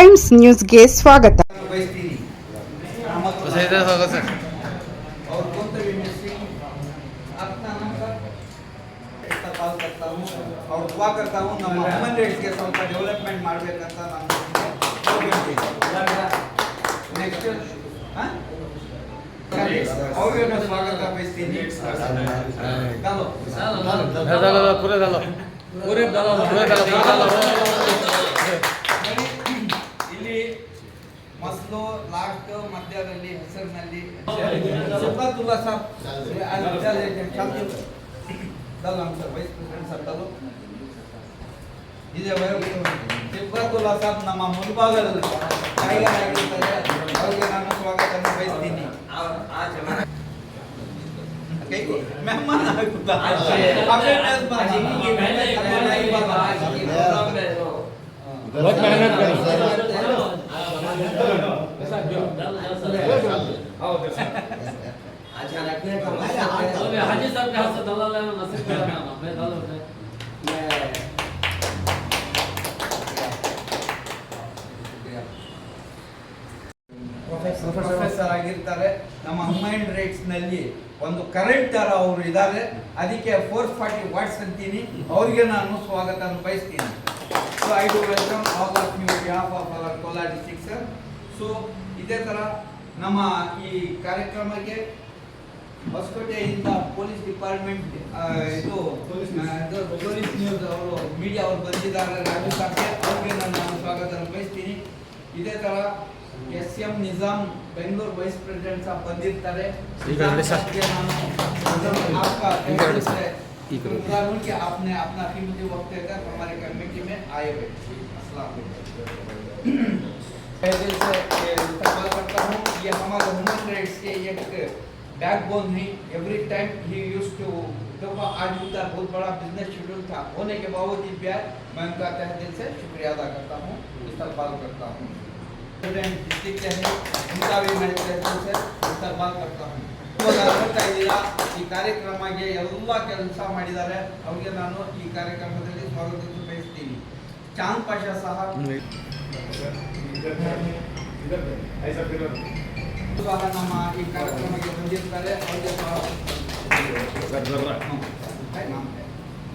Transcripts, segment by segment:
Times ನ್ಯೂಸ್ಗೆ ಸ್ವಾಗತ ಅವ್ರು ದುವಾ ಕರ್ತಾವು ನಮ್ಮ ಹ್ಯೂಮನ್ ರೈಟ್ಸ್ಗೆ ಸ್ವಲ್ಪ ಡೆವಲಪ್ಮೆಂಟ್ ಮಾಡಬೇಕಂತ ನಾನು ನೆಕ್ಸ್ಟ್ ಅವ್ರಿಗೂ ಸ್ವಾಗತ ಬಯಸ್ತೀನಿ ಪೂರೇ ಪೂರೇ ಪೂರೇ ಮಸ್ಲು ಲಾಸ್ಟ್ ಮಧ್ಯದಲ್ಲಿ ಹೆಸರಿನಲ್ಲಿ ಸಿಬ್ಬತ್ತುಲ್ಲಾ Sab ದಲ್ಲಾಂ sir vice president sir ದಲ್ಲು ಇದೆ ಸಿಬ್ಬತ್ತುಲ್ಲಾ ಸಾಬ್ ನಮ್ಮ ಮುಂಭಾಗದಲ್ಲಿ ನಾಯಕರಾಗಿರ್ತಾರೆ ಅವರಿಗೆ ನಾನು ಸ್ವಾಗತ ಬಯಸ್ತೀನಿ ಮೆಹಮಾನ್ ಆಗುತ್ತಾ ಅವೇರ್ನೆಸ್ बहुत मेहनत करी ಅದಕ್ಕೆ ಫೋರ್ ಫಾರ್ಟಿ ವಾಟ್ಸ್ ಅಂತೀನಿ. ಅವರಿಗೆ ನಾನು ಸ್ವಾಗತ ಬಯಸ್ತೀನಿ. So I do welcome all of you behalf of our Kolar district sir so ಇದೇ ಥರ ನಮ್ಮ ಈ ಕಾರ್ಯಕ್ರಮಕ್ಕೆ ಹೊಸಕೋಟೆಯಿಂದ ಪೊಲೀಸ್ ಡಿಪಾರ್ಟ್ಮೆಂಟ್ ಇದು ಪೊಲೀಸ್ ನ್ಯೂಸ್ ಅವರು ಮೀಡಿಯಾ ಅವರು ಬಂದಿದ್ದಾರೆ. ರಾಜು ಸಾಕೆ ಅವ್ರಿಗೆ ನಾನು ಸ್ವಾಗತ ಬಯಸ್ತೀನಿ. ಇದೇ ಥರ S M Nizam Bengaluru vice president Sab ಬಂದಿರ್ತಾರೆ ಈ ಕಡೆ ನೋಡಿ ಸರ್. के नाम आपका ಈ ಕಡೆ ನೋಡಿ ಸರ್. ಈ ಕಡೆ ನೋಡಿ. शुक्रगुजार हूं कि आपने अपना कीमती वक्त देकर हमारे कमेटी में आए हुए अस्सलाम वालेकुम। मैं दिल से ये इस्तेमाल करता हूँ ये हमारे ह्यूमन राइट्स के एक बैकबोन है एवरी टाइम ही यूज टू देखो आज उनका बहुत बड़ा बिजनेस शेड्यूल था होने के बावजूद भी आज मैं उनका तहे दिल से शुक्रिया अदा करता हूँ इस्तेमाल करता हूँ प्रेसिडेंट डिस्ट्रिक्ट के हैं उनका भी मैं तहे दिल से इस्तेमाल करता हूँ ಇವಾಗ ನೋಡ್ತಾ ಇದ್ದೀರಾ ಈ ಕಾರ್ಯಕ್ರಮಕ್ಕೆ ಎಲ್ಲ ಕೆಲಸ ಮಾಡಿದ್ದಾರೆ ಅವ್ರಿಗೆ ನಾನು ಈ ಕಾರ್ಯಕ್ರಮದಲ್ಲಿ ಸ್ವಾಗತ ಬಯಸ್ತೀನಿ ಚಾಂದ್ ಪಾಷಾ ಸಾಹಬ್ ಸಹ ನಮ್ಮ ಈ ಕಾರ್ಯಕ್ರಮಕ್ಕೆ ಬಂದಿರ್ತಾರೆ ಅವ್ರಿಗೆ ಸಹ ಹ್ಮ್. ಹ್ಮ್.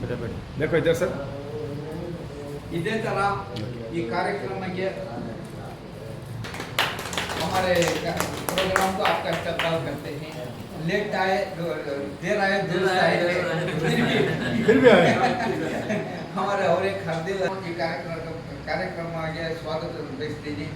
बेटा बेटा देखो इधर सर ಇದೇ ತರ ಈ ಕಾರ್ಯಕ್ರಮಕ್ಕೆ हमारे प्रोग्राम को आपका इस्तेमाल करते हैं। लेट आए देर आए दूर आए फिर भी आए। हमारे और एक हरदिल कार्यक्रम कार्यक्रम आ गया स्वागत दीजिए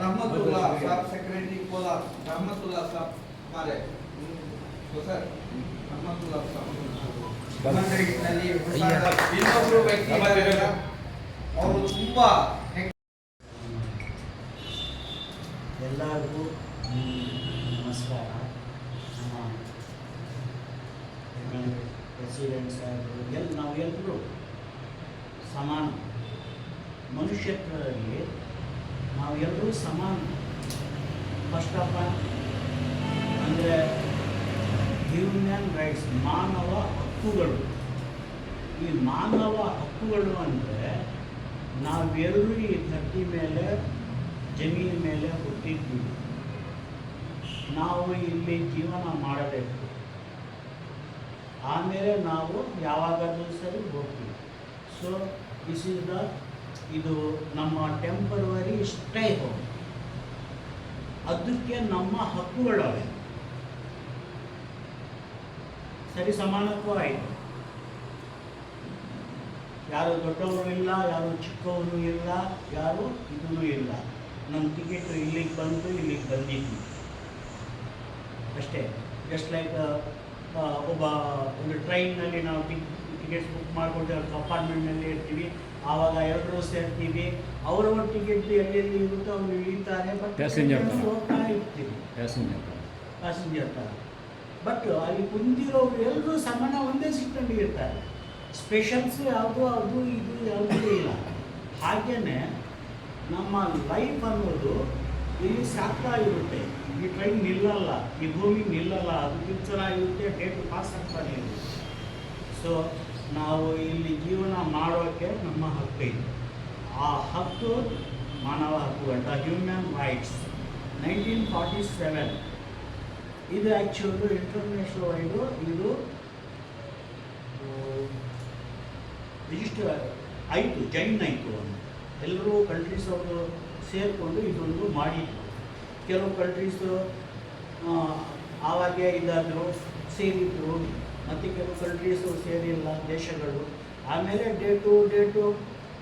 रहमतुल्ला साहब सेक्रेटरी कोलार रहमतुल्ला साहब हमारे तो सर? रहमतुल्ला साहब। ಇನ್ನೊಬ್ರು ವ್ಯಕ್ತಿ ಅವರು ತುಂಬಾ ಎಲ್ಲರಿಗೂ ನಮಸ್ಕಾರ. ನಮ್ಮ ಪ್ರೆಸಿಡೆಂಟ್ ಸಾಹೇಬರು, ಎಲ್ ನಾವೆಲ್ಲರೂ ಸಮಾನ. ಮನುಷ್ಯತ್ವದಲ್ಲಿ ನಾವೆಲ್ಲರೂ ಸಮಾನ. ಫಸ್ಟ್ ಆಫ್ ಆಲ್ ಅಂದರೆ ಹ್ಯೂಮನ್ ರೈಟ್ಸ್ ಮಾನವ ಹಕ್ಕುಗಳು. ಈ ಮಾನವ ಹಕ್ಕುಗಳು ಅಂದರೆ ನಾವೆಲ್ಲರೂ ಈ ಧರ್ತಿ ಮೇಲೆ, ಜಮೀನ ಮೇಲೆ ಹುಟ್ಟಿದ್ದೀವಿ. ನಾವು ಇಲ್ಲಿ ಜೀವನ ಮಾಡಬೇಕು. ಆಮೇಲೆ ನಾವು ಯಾವಾಗಾದರೂ ಸರಿ ಹೋಗ್ತೀವಿ. ಸೊ ದಿಸ್ ಇಸ್ ದ ಇದು ನಮ್ಮ ಟೆಂಪರವರಿ ಸ್ಟೇ ಹೋಮ್ ಅದಕ್ಕೆ ನಮ್ಮ ಹಕ್ಕುಗಳವೆ. ಸರಿ ಸಮಾನತ್ವ ಆಯಿತು. ಯಾರು ದೊಡ್ಡವರು ಇಲ್ಲ ಯಾರು ಚಿಕ್ಕವರು ಇಲ್ಲ ಯಾರು ಇದೂ ಇಲ್ಲ. ನಮ್ಮ ಟಿಕೆಟ್ ಇಲ್ಲಿಗೆ ಬಂದು ಇಲ್ಲಿಗೆ ಬಂದಿದ್ವಿ ಅಷ್ಟೇ. ಜಸ್ಟ್ ಲೈಕ್ ಒಬ್ಬ ಒಂದು ಟ್ರೈನ್ನಲ್ಲಿ ನಾವು ಟಿಕೆಟ್ ಬುಕ್ ಮಾಡಿಕೊಂಡು ಕಂಪಾರ್ಟ್ಮೆಂಟ್ನಲ್ಲಿ ಇರ್ತೀವಿ. ಆವಾಗ ಎರಡು ಸೇರ್ತೀವಿ. ಅವರವ್ರ ಟಿಕೆಟ್ ಎಲ್ಲೆಲ್ಲಿ ಇರುತ್ತೋ ಅವ್ರು ಇಳಿತಾರೆ. ಬಟ್ ಹೋಗ್ತಾ ಇರ್ತೀವಿ. ಪ್ಯಾಸೆಂಜರ್ ಪ್ಯಾಸೆಂಜರ್ ತರ ಬಟ್ ಅಲ್ಲಿ ಕುಂತಿರೋರು ಎಲ್ಲರೂ ಸಮಾನ ಒಂದೇ ಸಿಕ್ಕೊಂಡಿರ್ತಾರೆ ಸ್ಪೆಷಲ್ಸ್ ಯಾವುದು, ಅದು, ಇದು ಯಾವುದೂ ಇಲ್ಲ. ಹಾಗೆಯೇ ನಮ್ಮ ಲೈಫ್ ಅನ್ನೋದು ಇಲ್ಲಿ ಸಾಕ್ತಾ ಇರುತ್ತೆ. ಈ ಟ್ರೈನ್ ನಿಲ್ಲಲ್ಲ, ಈ ಭೂಮಿ ನಿಲ್ಲಲ್ಲ, ಅದು ಫ್ಯೂಚರ್ ಆಗಿರುತ್ತೆ ಡೇಟ್ ಪಾಸ್ ಆಗ್ತಾನೆ ಇರುತ್ತೆ. ಸೊ ನಾವು ಇಲ್ಲಿ ಜೀವನ ಮಾಡೋಕ್ಕೆ ನಮ್ಮ ಹಕ್ಕು ಇದೆ. ಆ ಹಕ್ಕು ಮಾನವ ಹಕ್ಕು ಅಂತ human rights nineteen forty seven ಇದು ಆ್ಯಕ್ಚುಲಿ ಇಂಟರ್ನ್ಯಾಷನಲ್ ವೈಡು ಇದು ರಿಜಿಸ್ಟರ್ ಆಯಿತು ಜೈನ್ ಆಯಿತು ಒಂದು ಎಲ್ಲರೂ ಕಂಟ್ರೀಸ್ ಅವರು ಸೇರಿಕೊಂಡು ಇದೊಂದು ಮಾಡಿದ್ರು. ಕೆಲವು ಕಂಟ್ರೀಸು ಆವಾಗೆ ಇದಾದರು, ಸೇರಿದ್ರು. ಮತ್ತು ಕೆಲವು ಕಂಟ್ರೀಸು ಸೇರಿಲ್ಲ, ದೇಶಗಳು. ಆಮೇಲೆ ಡೇ ಟು ಡೇ ಟು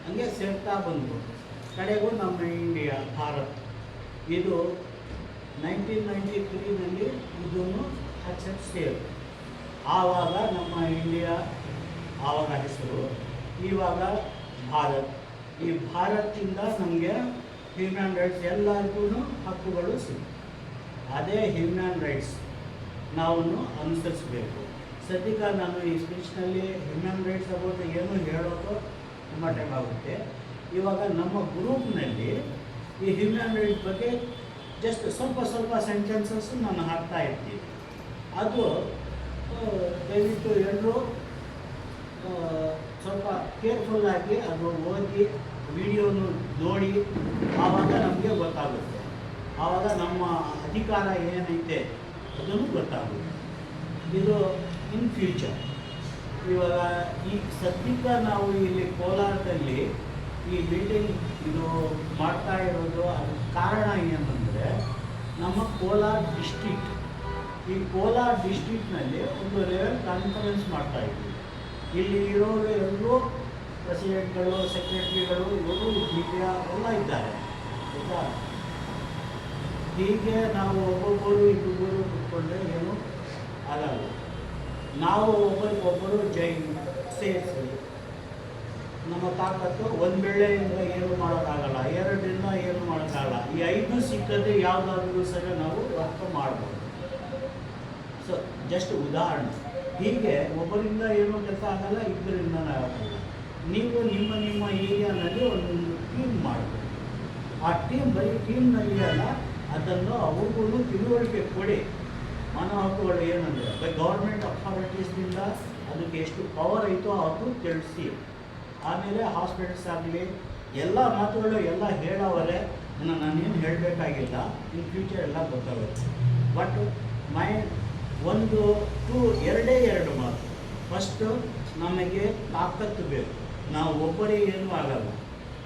ಹಂಗೆ ಸೇರ್ತಾ ಬಂದರು ಕಡೆಗೂ ನಮ್ಮ ಇಂಡಿಯಾ ಭಾರತ್. ಇದು ನೈನ್ಟೀನ್ ನೈಂಟಿ ತ್ರೀನಲ್ಲಿ ಇದನ್ನು ಸೇರು ಆವಾಗ ನಮ್ಮ ಇಂಡಿಯಾ, ಆವಾಗ ಹೆಸರು, ಇವಾಗ ಭಾರತ್. ಈ ಭಾರತಿಂದ ನಮಗೆ ಹ್ಯೂಮ್ಯಾನ್ ರೈಟ್ಸ್ ಎಲ್ಲರಿಗೂ ಹಕ್ಕುಗಳು ಸಿಗುತ್ತೆ ಅದೇ ಹ್ಯೂಮ್ಯಾನ್ ರೈಟ್ಸ್ ನಾವು ಅನುಸರಿಸಬೇಕು. ಸದ್ಯಕ್ಕೆ ನಾನು ಈ ಸ್ಪೀಚ್ನಲ್ಲಿ ಹ್ಯೂಮ್ಯಾನ್ ರೈಟ್ಸ್ ಅಬೌಟ್ ಏನು ಹೇಳೋದು ತುಂಬ ಟೈಮ್ ಆಗುತ್ತೆ. ಇವಾಗ ನಮ್ಮ ಗ್ರೂಪ್ನಲ್ಲಿ ಈ ಹ್ಯೂಮನ್ ರೈಟ್ಸ್ ಬಗ್ಗೆ ಜಸ್ಟ್ ಸ್ವಲ್ಪ ಸ್ವಲ್ಪ ಸೆಂಟೆನ್ಸಸ್ ನಾನು ಹಾಕ್ತಾ ಇರ್ತೀನಿ. ಅದು ದಯವಿಟ್ಟು ಎಲ್ಲರೂ ಸ್ವಲ್ಪ ಕೇರ್ಫುಲ್ಲಾಗಿ ಅದು ಓದಿ, ವಿಡಿಯೋನು ನೋಡಿ, ಆವಾಗ ನಮಗೆ ಗೊತ್ತಾಗುತ್ತೆ. ಆವಾಗ ನಮ್ಮ ಅಧಿಕಾರ ಏನೈತೆ ಅದನ್ನು ಗೊತ್ತಾಗುತ್ತೆ. ಇದು ಇನ್ ಫ್ಯೂಚರ್ ಇವಾಗ ಈ ಸದ್ಯಕ್ಕ ನಾವು ಇಲ್ಲಿ ಕೋಲಾರದಲ್ಲಿ ಈ ಬಿಲ್ಡಿಂಗ್ ಇದು ಮಾಡ್ತಾ ಇರೋದು, ಅದಕ್ಕೆ ಕಾರಣ ನಮ್ಮ ಕೋಲಾರ ಡಿಸ್ಟಿಕ್ ಈ ಕೋಲಾರ ಡಿಸ್ಟಿಕ್ನಲ್ಲಿ ಒಂದು ಲೆವೆಲ್ ಕಾನ್ಫರೆನ್ಸ್ ಮಾಡ್ತಾ ಇದ್ವಿ. ಇಲ್ಲಿ ಇರೋರು ಎಲ್ಲರೂ ಪ್ರೆಸಿಡೆಂಟ್ಗಳು ಸೆಕ್ರೆಟರಿಗಳು ಇವರು ಹೀಗೆ ಎಲ್ಲ ಇದ್ದಾರೆ. ಆಯಿತಾ? ಹೀಗೆ ನಾವು ಒಬ್ಬೊಬ್ಬರು ಇಬ್ಬರು ಕುತ್ಕೊಂಡ್ರೆ ಏನು ಆಗಲ್ಲ. ನಾವು ಒಬ್ಬರಿಗೊಬ್ಬರು ಜೈನ್ ಸೇರಿಸಿ ನಮ್ಮ ತಾಕತ್ತು ಒಂದು ಬೆಳೆಯಿಂದ ಏನು ಮಾಡೋಕ್ಕಾಗಲ್ಲ, ಎರಡರಿಂದ ಏನು ಮಾಡೋಕ್ಕಾಗಲ್ಲ. ಈ ಐದು ಸಿಕ್ಕದೆ ಯಾವುದಾದ್ರೂ ಸರಿ ನಾವು ವರ್ಕ್ ಮಾಡ್ಬೋದು. ಸೊ ಜಸ್ಟ್ ಉದಾಹರಣೆ. ಹೀಗೆ ಒಬ್ಬರಿಂದ ಏನೂ ಕೆಲಸ ಆಗಲ್ಲ, ಇಬ್ಬರಿಂದ ಆಗಲ್ಲ. ನೀವು ನಿಮ್ಮ ನಿಮ್ಮ ಏರಿಯಾನಲ್ಲಿ ಒಂದು ಟೀಮ್ ಮಾಡಬೇಕು ಆ ಟೀಮ್ ಬರೀ ಟೀಮ್ನಲ್ಲಿ ಅಲ್ಲ, ಅದನ್ನು ಅವ್ರಿಗೂ ತಿಳುವಳಿಕೆ ಕೊಡಿ. ಮಾನವ ಹಕ್ಕುಗಳು ಏನಂದರೆ, ಬೈ ಗೌರ್ಮೆಂಟ್ ಅಥಾರಿಟೀಸ್ನಿಂದ ಅದಕ್ಕೆ ಎಷ್ಟು ಪವರ್ ಐತೋ ಅದು ತಿಳಿಸಿ. ಆಮೇಲೆ ಹಾಸ್ಪಿಟಲ್ಸ್ ಆಗಲಿ ಎಲ್ಲ ಮಾತುಗಳು ಎಲ್ಲ ಹೇಳೋವರೆ, ಇನ್ನು ನಾನೇನು ಹೇಳಬೇಕಾಗಿಲ್ಲ. ಇನ್ ಫ್ಯೂಚರ್ ಎಲ್ಲ ಗೊತ್ತಾಗುತ್ತೆ. ಬಟ್ ಮೈ ಒಂದು ಟೂ ಎರಡೇ ಎರಡು ಮಾತು. ಫಸ್ಟು ನಮಗೆ ತಾಕತ್ತು ಬೇಕು. ನಾವು ಒಬ್ಬರೇ ಏನೂ ಆಗಲ್ಲ.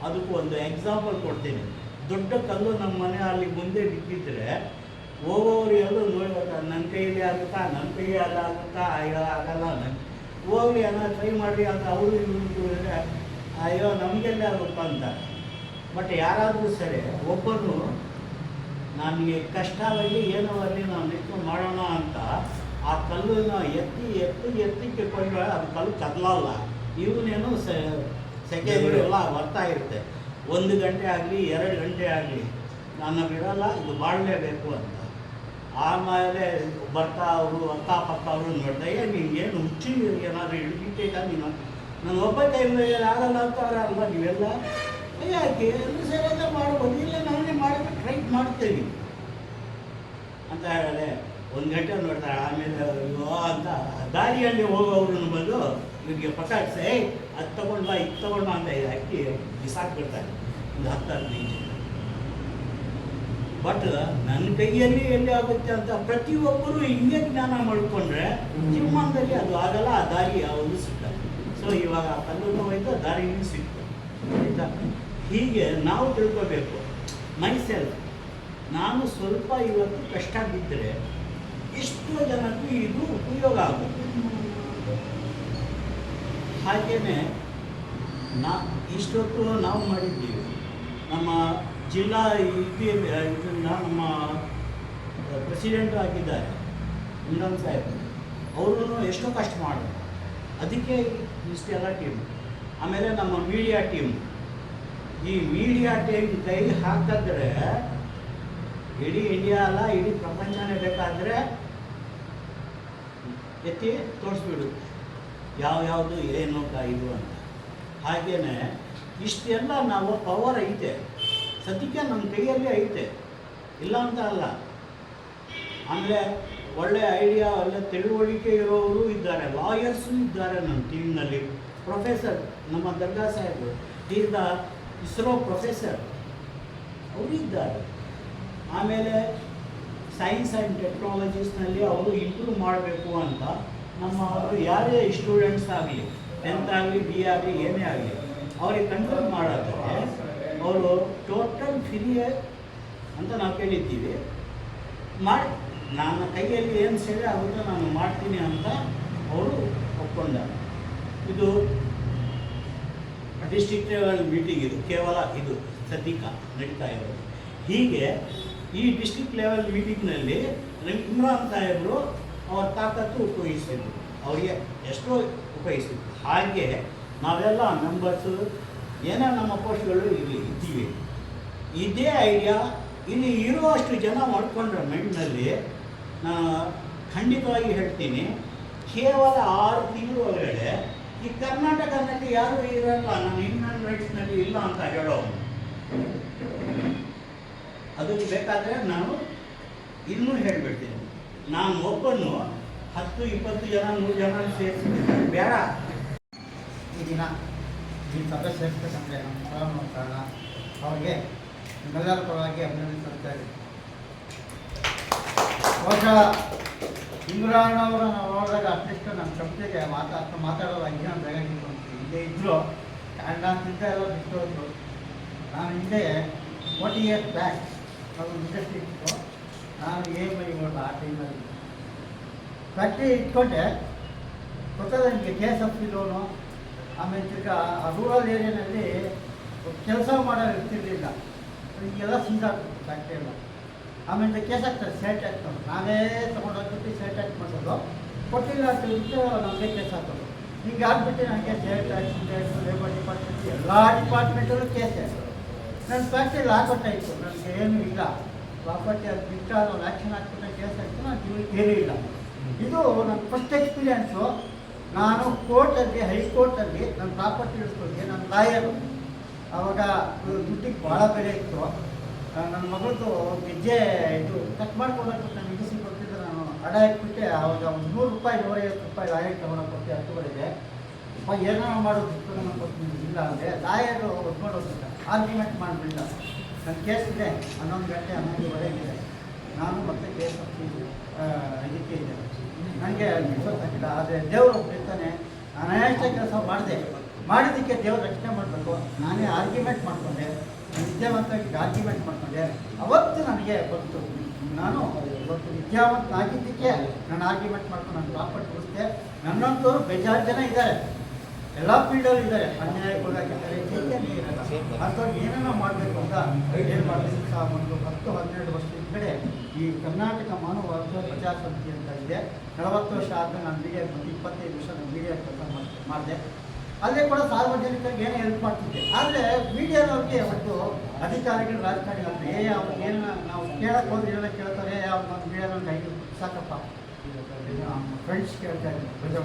ಅದಕ್ಕೂ ಒಂದು ಎಕ್ಸಾಂಪಲ್ ಕೊಡ್ತೀನಿ. ದೊಡ್ಡ ಕಲ್ಲು ನಮ್ಮ ಮನೆ ಅಲ್ಲಿ ಮುಂದೆ ಬಿದ್ದಿದ್ರೆ, ಹೋಗೋರು ಎಲ್ಲರೂ ನೋಡ್ಬೇಕು ನನ್ನ ಕೈಯಲ್ಲಿ ಆಗುತ್ತಾ? ನನ್ನ ಕೈಯಲ್ಲಿ ಆಗುತ್ತಾ? ಆಗಲ್ಲ. ನನ್ ಹೋಗ್ಲಿ ಅನ್ನ ಟ್ರೈ ಮಾಡಿ ಅಂತ ಅವರು ಇವರು ಅಯ್ಯೋ ನಮಗೆಲ್ಲ ಆಗುತ್ತಾ ಅಂತ. ಬಟ್ ಯಾರಾದರೂ ಸರಿ ಒಬ್ಬರು ನನಗೆ ಕಷ್ಟ ಆಗಲಿ ಏನೋ ಆಗಲಿ ನಾವು ನಿಂತು ಮಾಡೋಣ ಅಂತ ಆ ಕಲ್ಲನ್ನು ಎತ್ತಿ ಎತ್ತಿ ಎತ್ತಿಕ್ಕೆ ಕೊಂಡ್ರೆ ಅದು ಕಲ್ಲು ಕದಲಲ್ಲ. ಇವನೇನು ಸೆಕೆ ಬಿಡೋಲ್ಲ ಬರ್ತಾ ಇರುತ್ತೆ. ಒಂದು ಗಂಟೆ ಆಗಲಿ ಎರಡು ಗಂಟೆ ಆಗಲಿ ನಾನು ಬಿಡೋಲ್ಲ ಇದು ಮಾಡಲೇಬೇಕು ಅಂತ. ಆಮೇಲೆ ಬರ್ತಾ ಅವರು ಅಕ್ಕಪಕ್ಕ ಅವರು ನೋಡ್ದೆ ಏನು ಹುಚ್ಚಿ ಏನಾದ್ರು ಹಿಡಿದಿಟ್ಟೇಕ ನೀನು? ನಾನು ಒಬ್ಬ ಆಗಲ್ಲ ಅಂತಾರೆ ಅಲ್ವಾ ನೀವೆಲ್ಲ? ಯಾಕೆ? ಎಲ್ಲರೂ ಸರಿಯಾಗಿ ಮಾಡ್ಬೋದು ಇಲ್ಲ ನಾನೇ ಮಾಡೋಕ್ಕೆ ಟ್ರೈ ಮಾಡ್ತೇನೆ. ಅಂತ ಹೇಳಿದ್ರೆ ಒಂದು ಗಂಟೆ ನೋಡ್ತಾರೆ ಆಮೇಲೆ ಅಯ್ಯೋ ಅಂತ ದಾರಿಯಲ್ಲಿ ಹೋಗೋವ್ರನ್ನ ಬಂದು ಇವ್ರಿಗೆ ಪಟಾಕ್ಸೆ ಅದು ತಗೊಂಡು ಬಾ, ಇದು ತಗೊಂಡ್ಬಾ ಅಂತ ಹಾಕಿ ಬಿಸಾಕ್ಬಿಡ್ತಾರೆ ಒಂದು ಹತ್ತು ಹದಿನೈದು ಬಟ್ ನನ್ನ ಕೈಯಲ್ಲಿ ಎಲ್ಲಿ ಆಗುತ್ತೆ ಅಂತ ಪ್ರತಿಯೊಬ್ಬರು ಹಿಂಗೆ ಜ್ಞಾನ ಮಾಡಿಕೊಂಡ್ರೆ ಜೀವಮಾನದಲ್ಲಿ ಅದು ಆಗಲ್ಲ ಆ ದಾರಿ ಯಾವುದು ಸಿಗ್ತದೆ ಸೊ ಇವಾಗ ಆ ಕಲ್ಲೂ ಹೋಯ್ತು ದಾರಿನೂ ಸಿಕ್ತು. ಆಯಿತಾ? ಹೀಗೆ ನಾವು ತಿಳ್ಕೊಬೇಕು. ಮೈಸೆಲ್ಫ್ ನಾನು ಸ್ವಲ್ಪ ಇವತ್ತು ಕಷ್ಟ ಬಿದ್ದರೆ ಎಷ್ಟೋ ಜನಕ್ಕೂ ಇದು ಉಪಯೋಗ ಆಗುತ್ತೆ. ಹಾಗೆಯೇ ನಾ ಇಷ್ಟೊತ್ತು ನಾವು ಮಾಡಿದ್ದೀವಿ. ನಮ್ಮ ಜಿಲ್ಲಾ ಇದು ಇದನ್ನ ನಮ್ಮ ಪ್ರೆಸಿಡೆಂಟ್ ಆಗಿದ್ದಾರೆ ಇಮ್ರಾನ್ ಸಾಹೇಬ್ ಅವರು ಎಷ್ಟೋ ಕಷ್ಟ ಮಾಡೋದು ಅದಕ್ಕೆ ಇಷ್ಟೆಲ್ಲ ಟೀಮ್ ಆಮೇಲೆ ನಮ್ಮ ಮೀಡಿಯಾ ಟೀಮ್ ಈ ಮೀಡಿಯಾ ಟೀಮ್ ಕೈ ಹಾಕಿದ್ರೆ, ಇಡೀ ಇಂಡಿಯಾ ಅಲ್ಲ, ಇಡೀ ಪ್ರಪಂಚನೇ ಬೇಕಾದರೆ ಎತ್ತಿ ತೋರಿಸ್ಬಿಡು. ಯಾವ ಯಾವುದು, ಏನು, ಇದು ಅಂತ. ಹಾಗೇನೆ, ಇಷ್ಟೆಲ್ಲ ನಾವು ಪವರ್ ಐತೆ. ಸದ್ಯಕ್ಕೆ ನಮ್ಮ ಕೈಯಲ್ಲಿ ಐತೆ. ಇಲ್ಲ ಅಂತ ಅಲ್ಲ. ಅಂದರೆ ಒಳ್ಳೆ ಐಡಿಯಾ ಒಳ್ಳೆ ತಿಳುವಳಿಕೆ ಇರೋರು ಇದ್ದಾರೆ. ಲಾಯರ್ಸು ಇದ್ದಾರೆ ನನ್ನ ಟೀಮ್ನಲ್ಲಿ ಪ್ರೊಫೆಸರ್ ನಮ್ಮ ದರ್ಗಾ ಸಾಹೇಬರು ಈಸ್ ದ ಇಸ್ರೋ ಪ್ರೊಫೆಸರ್ ಅವರು ಇದ್ದಾರೆ. ಆಮೇಲೆ ಸೈನ್ಸ್ ಆ್ಯಂಡ್ ಟೆಕ್ನಾಲಜೀಸ್ನಲ್ಲಿ ಅವರು ಇಂಪ್ರೂವ್ ಮಾಡಬೇಕು ಅಂತ ನಮ್ಮ ಅವರು ಯಾರೇ ಸ್ಟೂಡೆಂಟ್ಸ್ ಆಗಲಿ ಟೆಂತ್ ಆಗಲಿ ಬಿ ಆಗಲಿ ಏನೇ ಆಗಲಿ, ಅವರಿಗೆ ಕಂಟ್ರೋಲ್ ಮಾಡೋದಕ್ಕೆ ಅವರು ಟೋಟಲ್ ಫ್ರೀ ಅಂತ ನಾವು ಕೇಳಿದ್ದೀವಿ. ಮಾಡಿ, ನನ್ನ ಕೈಯಲ್ಲಿ ಏನು ಸೇವೆ ಆಗುತ್ತೋ ನಾನು ಮಾಡ್ತೀನಿ ಅಂತ ಅವರು ಒಪ್ಕೊಂಡ ಇದು ಡಿಸ್ಟ್ರಿಕ್ಟ್ ಲೆವೆಲ್ ಮೀಟಿಂಗ್ ಇದು, ಕೇವಲ ಇದು ಸದ್ಯಕ ನಡೀತಾ ಇರೋದು. ಹೀಗೆ ಈ ಡಿಸ್ಟ್ರಿಕ್ಟ್ ಲೆವೆಲ್ ಮೀಟಿಂಗ್ನಲ್ಲಿ ಇಮ್ರಾನ್ ಸಾಹೇಬರು ಅವ್ರ ತಾಕತ್ತು ಉಪಯೋಗಿಸಿದ್ರು ಅವರಿಗೆ ಎಷ್ಟೋ ಉಪಯೋಗಿಸಿದ್ರು ಹಾಗೆ ನಾವೆಲ್ಲ ಮೆಂಬರ್ಸು ಏನೋ ನಮ್ಮ ಪೋಸ್ಟ್ಗಳು ಇಲ್ಲಿ ಇದ್ದೀವಿ. ಇದೇ ಐಡಿಯಾ ಇಲ್ಲಿ ಇರುವಷ್ಟು ಜನ ಮಾಡ್ಕೊಂಡ್ರೆ ಮೆಂಡ್ನಲ್ಲಿ ನಾನು ಖಂಡಿತವಾಗಿ ಹೇಳ್ತೀನಿ, ಕೇವಲ ಆರು ತಿಂಗಳು ಒಳಗಡೆ ಈ ಕರ್ನಾಟಕದಲ್ಲಿ ಯಾರು ಇರಲ್ಲ, ನಾನು ಹ್ಯೂಮನ್ ರೈಟ್ಸ್ನಲ್ಲಿ ಇಲ್ಲ ಅಂತ ಹೇಳೋ ಅದಕ್ಕೆ ಬೇಕಾದರೆ ನಾನು ಇನ್ನೂ ಹೇಳಿಬಿಡ್ತೀನಿ. ನಾನು ಒಬ್ಬನು ಹತ್ತು, ಇಪ್ಪತ್ತು ಜನ, ನೂರು ಜನ ಸೇರಿಸಿ ಬೇಡ. ಈ ಈ ಸಭೆ ಸೇರಿಸ್ತಕ್ಕಂಥ ನಮ್ಮ ಸ್ವಾಮಿ ಕಾರಣ ಅವರಿಗೆ ನಿಮ್ಮೆಲ್ಲರ ಪರವಾಗಿ ಅಭಿನಂದಿಸುತ್ತಾ ಇದ್ದೀನಿ ಬಹುಶಃ ಇಮ್ರಾನ್ ಅವರ ನಾವು ನೋಡಿದಾಗ ಅಟ್ಲೀಸ್ಟ್ ನಮ್ಮ ಸಂಸ್ಥೆಗೆ ಮಾತಾ, ಮಾತಾಡೋದು ಅಜ್ಞಾನ ಬೇಕಾಗಿತ್ತು ಅಂತ ಇಲ್ಲೇ ಇದ್ದರು ಕಾರಣ ಅಂತಿದ್ದ ಎಲ್ಲ ಬಿಟ್ಟು ನಾನು ಹಿಂದೆ ಫೋರ್ಟಿ ಇಯರ್ಸ್ ಬ್ಯಾಕ್ ಅದು ಇಂಡಸ್ಟ್ರಿ ಇತ್ತು. ನಾನು ಏನು ಮನೆ ಮಾಡೋದು ಆ ಟೈಮಲ್ಲಿ ಕಟ್ಟಿ ಇಟ್ಕೊಂಡೆ. ಕೊಟ್ಟದ ನಿಮಗೆ ಕೆ ಎಸ್ ಲೋನು ಆಮೇಲೆ ತಿರ್ಗಾ ಆ ರೂರಲ್ ಏರಿಯಾನಲ್ಲಿ ಕೆಲಸ ಮಾಡೋ ಇರ್ತಿರ್ಲಿಲ್ಲ ಈಗೆಲ್ಲ ಆಗ್ತದೆ ಫ್ಯಾಕ್ಟ್ರಿ ಎಲ್ಲ. ಆಮೇಲೆ ಕೇಸ್ ಆಗ್ತದೆ ಸೇಟ್ ಆಗ್ತದೆ ನಾವೇ ತೊಗೊಂಡೋಗ್ಬಿಟ್ಟು ಸೇಟ್ ಆಕ್ಟ್ ಮಾಡೋದು ಕೊಟ್ಟಿಲ್ಲ ಅಂತ ನಮಗೆ ಕೇಸ್ ಹಾಕೋದು ಹಿಂಗೆ ಆಗ್ಬಿಟ್ಟು ನನಗೆ ಸೇಟ್ ಟ್ಯಾಕ್ಸ್ ಲೇಬರ್ ಡಿಪಾರ್ಟ್ಮೆಂಟ್ ಎಲ್ಲ ಡಿಪಾರ್ಟ್ಮೆಂಟಲ್ಲೂ ಕೇಸೆ ನನ್ನ ಫ್ಯಾಕ್ಟ್ರಿ ಫ್ಯಾಕ್ಟ್ರಿಲಿ ಆಯಿತು. ನನಗೆ ಏನೂ ಇಲ್ಲ. ಪ್ರಾಪರ್ಟಿ ಅದು ಬಿಟ್ಟು ಒಂದು ಆ್ಯಕ್ಷನ್ ಹಾಕ್ಬಿಟ್ಟು ಕೇಸ್ ಆಯಿತು ನಾನು ಜೀವನಕ್ಕೆ ಏನೂ ಇಲ್ಲ. ಇದು ನನ್ನ ಫಸ್ಟ್ ಎಕ್ಸ್ಪೀರಿಯನ್ಸು ನಾನು ಕೋರ್ಟಲ್ಲಿ, ಹೈಕೋರ್ಟಲ್ಲಿ ನನ್ನ ಪ್ರಾಪರ್ಟಿ ಇಳಿಸ್ಕೊಂಡೆ ನನ್ನ ಲಾಯರು. ಆವಾಗ ದುಡ್ಡಿಗೆ ಭಾಳ ಬೆಲೆ ಇತ್ತು. ನನ್ನ ಮಗಳದ್ದು ಗೆಜ್ಜೆ ಇದು ಕಟ್ ಮಾಡ್ಕೊಂಡು ನಾನು ಇಳಿಸಿ ಕೊಟ್ಟಿದ್ದೆ ನಾನು. ಅಡ ಇಟ್ಬಿಟ್ಟೆ, ಆವಾಗ ಒಂದು ನೂರು ರೂಪಾಯಿ, ನೂರೈವತ್ತು ರೂಪಾಯಿ ಲಾಯರ್ ಕೊಟ್ಟೆ ಹತ್ತುವರೆಗೆ. ಅಪ್ಪ ಏನೋ ಮಾಡೋದು ನಾನು ಕೊಡ್ತೀನಿ ಇಲ್ಲ ಅಂದರೆ ಲಾಯರು ಒದ್ಕೊಂಡು ಹೋಗ್ತಿದ್ದ ಆರ್ಗ್ಯುಮೆಂಟ್ ಮಾಡಿಬಿಟ್ಟ. ನನ್ನ ಕೇಸ್ ಇದೆ, ಹನ್ನೊಂದು ಗಂಟೆ ಹನ್ನೊಂದುವರೆಗಿದೆ ನಾನು ಮತ್ತೆ ಕೇಸ್ ಇದಕ್ಕೆ ಇದೆ ನನಗೆ ವಿಶ್ವಾಸಕ್ಕಿಲ್ಲ, ಆದರೆ ದೇವರು ಇರ್ತಾನೆ, ನಾನು ಕೆಲಸ ಮಾಡಿದೆ. ಮಾಡಿದ್ದಕ್ಕೆ ದೇವ್ರು ರಕ್ಷಣೆ ಮಾಡಬೇಕು. ನಾನೇ ಆರ್ಗ್ಯುಮೆಂಟ್ ಮಾಡಿಕೊಂಡೆ ವಿದ್ಯಾವಂತಾಗಿ ಆರ್ಗ್ಯುಮೆಂಟ್ ಮಾಡಿಕೊಂಡೆ. ಅವತ್ತು ನನಗೆ ಗೊತ್ತು ನಾನು ಇವತ್ತು ವಿದ್ಯಾವಂತನಾಗಿದ್ದಕ್ಕೆ ನಾನು ಆರ್ಗ್ಯುಮೆಂಟ್ ಮಾಡ್ಕೊಂಡು ನಾನು ಪಾಪ ಉಳಿಸ್ದೆ. ನನ್ನಂತವರು ಬೇಜಾರು ಜನ ಇದ್ದಾರೆ. ಎಲ್ಲ ಫೀಲ್ಡಲ್ಲಿ ಇದ್ದಾರೆ ಅನ್ಯಾಯಕ್ಕೆ ಹೋಗಾಕಿದ್ದಾರೆ ಅಂಥವ್ರು ಏನನ್ನ ಮಾಡಬೇಕು ಅಂತ ಏನು ಮಾಡಬೇಕು ಒಂದು ಹತ್ತು, ಹನ್ನೆರಡು ವರ್ಷದ ಕಡೆ ಈ ಕರ್ನಾಟಕ ಮಾನವ ಪ್ರಜಾ ಸಮಿತಿ ಅಂತ ಇದೆ. ನಲವತ್ತು ವರ್ಷ ಆದಮೇಲೆ ನಾನು ಮೀಡಿಯಾ ಬಂದು ಇಪ್ಪತ್ತೈದು ವರ್ಷ ನಾನು ಮೀಡಿಯಾ ಕೆಲಸ ಮಾಡಿದೆ ಅಲ್ಲೇ ಕೂಡ ಸಾರ್ವಜನಿಕರಿಗೆ ಏನೇ ಹೆಲ್ಪ್ ಮಾಡ್ತಿದ್ದೆ. ಆದರೆ ಮೀಡಿಯಾದವ್ರಿಗೆ ಒಂದು ಅಧಿಕಾರಿಗಳು, ರಾಜಕಾರಣಿಗಳು ಏ ಅವ್ರಿಗೆ ಏನು, ನಾವು ಕೇಳಕ್ಕೆ ಹೋದ್ರೆ ಕೇಳ್ತಾರೆ? ಅವ್ರು ನಮ್ಮ ಮೀಡಿಯಾದಲ್ಲಿ ಸಾಕಪ್ಪ. ಫ್ರೆಂಡ್ಸ್ ಕೇಳ್ತಾ ಇದ್ರು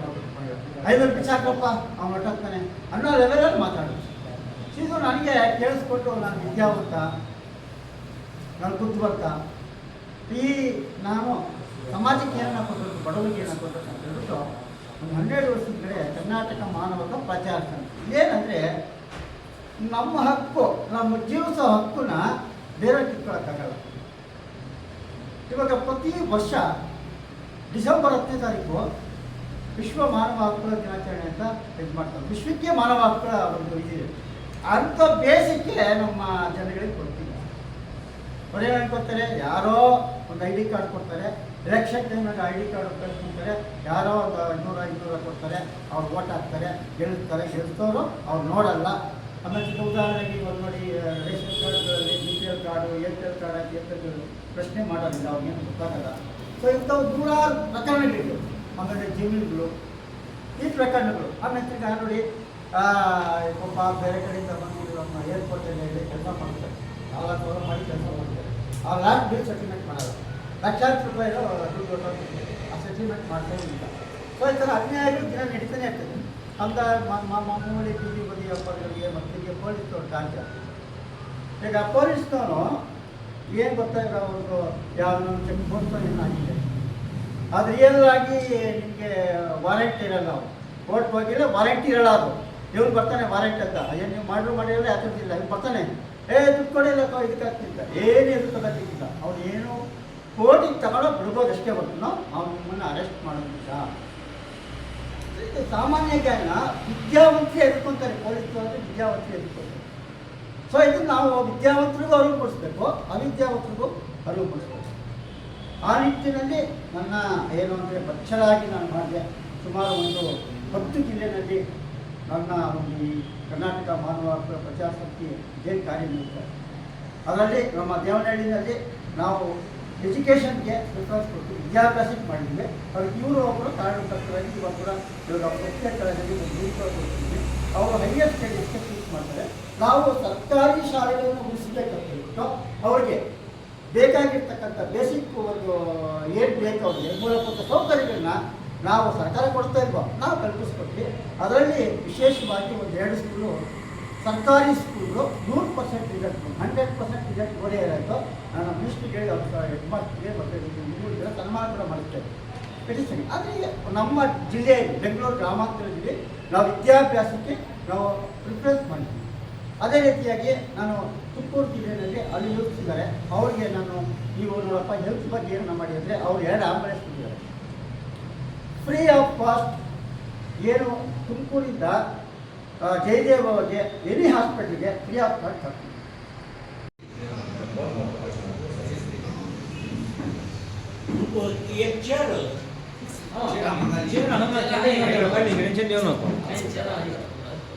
ಐದು ಬಿಸಾಕಪ್ಪ ಅವ್ನು ಹೊಟ್ಟೋಗ್ತಾನೆ ಅನ್ನೋ ಲೆವೆಲಲ್ಲಿ ಮಾತಾಡೋದು ಇದು ನನಗೆ ಕೇಳಿಸ್ಕೊಟ್ಟು ನಾನು ವಿದ್ಯಾವಂತ ನಾನು ಬರ್ತಾ, ಈ ನಾನು ಸಮಾಜಕ್ಕೆ ಏನನ್ನ ಕೊಡಬೇಕು ಬಡವರಿಗೆ ಏನನ್ನ ಕೊಡಬೇಕು ಅಂತ ಹೇಳ್ಬಿಟ್ಟು ಒಂದು ಹನ್ನೆರಡು ವರ್ಷದ ಕಡೆ ಕರ್ನಾಟಕ ಮಾನವಕ ಪ್ರಚಾರ ಏನಂದರೆ ನಮ್ಮ ಹಕ್ಕು, ನಮ್ಮ ಜೀವಿಸೋ ಹಕ್ಕನ್ನ ಬೇರೆ ಕಿತ್ಕೊಳ್ಳೋಕ್ಕಾಗಲ್ಲ ಇವಾಗ ಪ್ರತಿ ವರ್ಷ ಡಿಸೆಂಬರ್ ಹತ್ತನೇ ತಾರೀಕು ವಿಶ್ವ ಮಾನವ ಹಕ್ಕುಗಳ ದಿನಾಚರಣೆ ಅಂತ ಇದು ಮಾಡ್ತಾರೆ. ವಿಶ್ವಕ್ಕೆ ಮಾನವ ಹಕ್ಕುಗಳ ಒಂದು ಇದಿದೆ ಅಂಥ ಬೇಸಿಕ್ಕೆ ನಮ್ಮ ಜನಗಳಿಗೆ ಕೊಡ್ತಿಲ್ಲ ಏನು ಅನ್ಕೊತಾರೆ ಯಾರೋ ಒಂದು ಐ ಡಿ ಕಾರ್ಡ್ ಕೊಡ್ತಾರೆ. ಎಲೆಕ್ಷನ್ ಟೈಮ್ನಾಗ ಐ ಡಿ ಕಾರ್ಡ್ ಕಳ್ಸ್ಕೊತಾರೆ ಯಾರೋ ಒಂದು ಇನ್ನೂರ ಐನೂರ ಕೊಡ್ತಾರೆ. ಅವ್ರು ಓಟ್ ಹಾಕ್ತಾರೆ, ಗೆಲ್ತಾರೆ ಗೆಲ್ತವ್ರು ಅವ್ರು ನೋಡಲ್ಲ. ಆಮೇಲೆ ಉದಾಹರಣೆಗೆ ಒಂದು ನೋಡಿ ration ಕಾರ್ಡ್ಗಳಲ್ಲಿ, B P L card, Airtel card ಆಗಿ ಏರ್ಟೆಲ್ ಪ್ರಶ್ನೆ ಮಾಡೋದಿಲ್ಲ ಅವ್ರಿಗೇನು ಗೊತ್ತಾಗಲ್ಲ. ಸೊ ಇಂಥವು ನೂರಾರು ಪ್ರಕರಣಗಳಿವೆ ಆಮೇಲೆ ಜಮೀನುಗಳು ಈ ಪ್ರಕರಣಗಳು ಆಮೇಲೆ ತಿರ್ಗಿ ನೋಡಿ ಆ, ಪಾಪ ಬೇರೆ ಕಡೆಯಿಂದ ಬಂದು ನಮ್ಮ ಏರ್ಪೋರ್ಟಲ್ಲಿ ಕೆಲಸ ಮಾಡ್ತಾರೆ. ನಾಲ್ಕು ವರ್ಷ ಮಾಡಿ ಕೆಲಸ ಮಾಡ್ತಾರೆ. ಅವ್ರು ಲ್ಯಾಂಡ್ ಬಿಲ್ ಸೆಟಲ್ಮೆಂಟ್ ಮಾಡಲ್ಲ ಲಕ್ಷಾಂತರ ರೂಪಾಯಿ ದುಡ್ಡು. ಆ ಸೆಟಲ್ಮೆಂಟ್ ಮಾಡ್ತಾ ಇಲ್ಲ. ಸೊ ಈ ಥರ ಅನ್ಯಾಯಗಳು ದಿನ ನಡೀತಾನೆ ಇರ್ತದೆ. ಅಂತ ಮಾಮೂಲಿ ಬೀದಿ ಬದಿ ವ್ಯಾಪಾರಿಗಳಿಗೆ ಮಕ್ಕಳಿಗೆ ಪೊಲೀಸ್ ಕಾರ್ಯ ಈಗ ಪೊಲೀಸ್ನವನು ಏನು ಗೊತ್ತಾಗ ಅವ್ರದ್ದು ಯಾವ ಚೆಕ್ ಪೋಸ್ಟ್ ಏನಾಗಿದೆ ಆದರೆ ಏನಾಗಿ ನಿಮಗೆ ವಾರಂಟ್ ಇರಲ್ಲ ಅವ್ರು? ಕೋರ್ಟ್ ಹೋಗಿಲ್ಲ ವಾರಂಟಿ ಇರಲ್ಲ ಅದು. ಇವ್ರು ಬರ್ತಾನೆ ವಾರಂಟ್ ಅಂತ. ಏನು ನೀವು ಮಾಡ್ರು ಮಾಡಿರಲ್ಲ ಯಾಕಿಲ್ಲ ಇವ್ರು ಬರ್ತಾನೆ. ಏ, ದುಡ್ಡು ಕೊಡಿಲ್ಲ ಇದಕ್ಕಾಗ್ತಿಲ್ಲ ಏನು ಎದು ತಗೋತಿಲ್ಲ ಅವ್ರು ಏನು ಕೋರ್ಟಿಗೆ ತಗೊಂಡು ಬಿಡ್ಬೋದು ಅಷ್ಟೇ ನಾವು ಅವ್ರು ನಿಮ್ಮನ್ನು ಅರೆಸ್ಟ್ ಮಾಡೋದಿಲ್ಲ. ಸಾಮಾನ್ಯ ಜ್ಞಾನ, ವಿದ್ಯಾವಂತಿ ಎದುರ್ಕೊಂತಾರೆ ಪೊಲೀಸ್ ವಿದ್ಯಾವಂತಿ ಎದುರ್ಕೊಂತಾರೆ ಸೊ ಇದನ್ನು ನಾವು ವಿದ್ಯಾವಂತರಿಗೂ ಅರಿವು ಕೊಡಿಸ್ಬೇಕು ಅವಿದ್ಯಾವಂತರಿಗೂ ಅರಿವು ಪಡಿಸ್ಬೇಕು ಆ ನಿಟ್ಟಿನಲ್ಲಿ ನನ್ನ ಏನು ಅಂದರೆ ಬಚ್ಚಲಾಗಿ ನಾನು ಮಾಡಿದೆ. ಸುಮಾರು ಒಂದು ಹತ್ತು ಜಿಲ್ಲೆಯಲ್ಲಿ ನನ್ನ ಒಂದು ಈ ಕರ್ನಾಟಕ ಮಾನವ ಹಕ್ಕುಗಳ ಪ್ರಜಾಸತ್ತಿ ಏನು ಕಾರ್ಯನಿರ್ವಹಿಸ್ತಾರೆ ಅದರಲ್ಲಿ ನಮ್ಮ ದೇವನಹಳ್ಳಿನಲ್ಲಿ ನಾವು ಎಜುಕೇಷನ್ಗೆ ಪ್ರಿಫರೆನ್ಸ್ ಕೊಟ್ಟು ವಿದ್ಯಾಭ್ಯಾಸಕ್ಕೆ ಮಾಡಿದ್ವಿ. ಅವ್ರಿಗೆ ಇವರು ಒಬ್ಬರು ಕಾರಣಕರ್ತರಾಗಿ ಇವಾಗ ಕೂಡ ಇವಾಗ ಪ್ರತ್ಯೇಕ ಅವರು ಹೈಯರ್ ಸ್ಟಡೀಸ್ಗೆ ಟೀಚ್ ಮಾಡ್ತಾರೆ. ನಾವು ಸರ್ಕಾರಿ ಶಾಲೆಗಳನ್ನು ಉಳಿಸಬೇಕಂತ ಹೇಳ್ಬಿಟ್ಟು ಅವರಿಗೆ ಬೇಕಾಗಿರ್ತಕ್ಕಂಥ ಬೇಸಿಕ್ ಒಂದು ಏನು ಬೇಕು ಅವ್ರಿಗೆ, ಮೂಲಭೂತ ಸೌಕರ್ಯಗಳನ್ನ ನಾವು ಸರ್ಕಾರ ಕೊಡ್ತಾ ಇಲ್ವೋ, ನಾವು ಕಲ್ಪಿಸ್ಕೊಟ್ವಿ. ಅದರಲ್ಲಿ ವಿಶೇಷವಾಗಿ ಒಂದು ಎರಡು ಸ್ಕೂಲು ಸರ್ಕಾರಿ ಸ್ಕೂಲು ನೂರು percent result hundred percent result ಒಳ್ಳೆಯ ಇರೋದು. ನಾನು ಮಿನಿಸ್ಟ್ರಿಗೆ ಹೆಡ್ ಮಾಸ್ಟ್ರಿಗೆ ಮತ್ತು ಮೂರು ಸನ್ಮಾನ ಕೂಡ ಮಾಡ್ತೇವೆ ಇಟ್ ಆದರೆ ನಮ್ಮ ಜಿಲ್ಲೆಯಲ್ಲಿ ಬೆಂಗಳೂರು ಗ್ರಾಮಾಂತರ ಜಿಲ್ಲೆ ನಾವು ವಿದ್ಯಾಭ್ಯಾಸಕ್ಕೆ ನಾವು ಪ್ರಿಫರೆನ್ಸ್ ಮಾಡ್ತೀವಿ. ಅದೇ ರೀತಿಯಾಗಿ ನಾನು ತುಮಕೂರು ಜಿಲ್ಲೆಯಲ್ಲಿ ಅಲ್ಲಿ ಯೋಚಿಸಿದ್ದಾರೆ ಅವ್ರಿಗೆ ನಾನು ನೀವು ನೋಡಪ್ಪ ಹೆಲ್ತ್ ಬಗ್ಗೆ ಏನು ಮಾಡಿ ಅಂದರೆ ಅವ್ರು ಎರಡು ಆಂಬುಲೆನ್ಸ್ ಕೊಟ್ಟಿದ್ದಾರೆ. ಫ್ರೀ ಆಫ್ ಕಾಸ್ಟ್ ಏನು ತುಮಕೂರಿಂದ ಜಯದೇವ ಅವರಿಗೆ ಎನಿ ಹಾಸ್ಪಿಟ್ಲಿಗೆ ಫ್ರೀ ಆಫ್ ಕಾಸ್ಟ್ ಹಾಕ್ತೀವಿ ಜೀವನ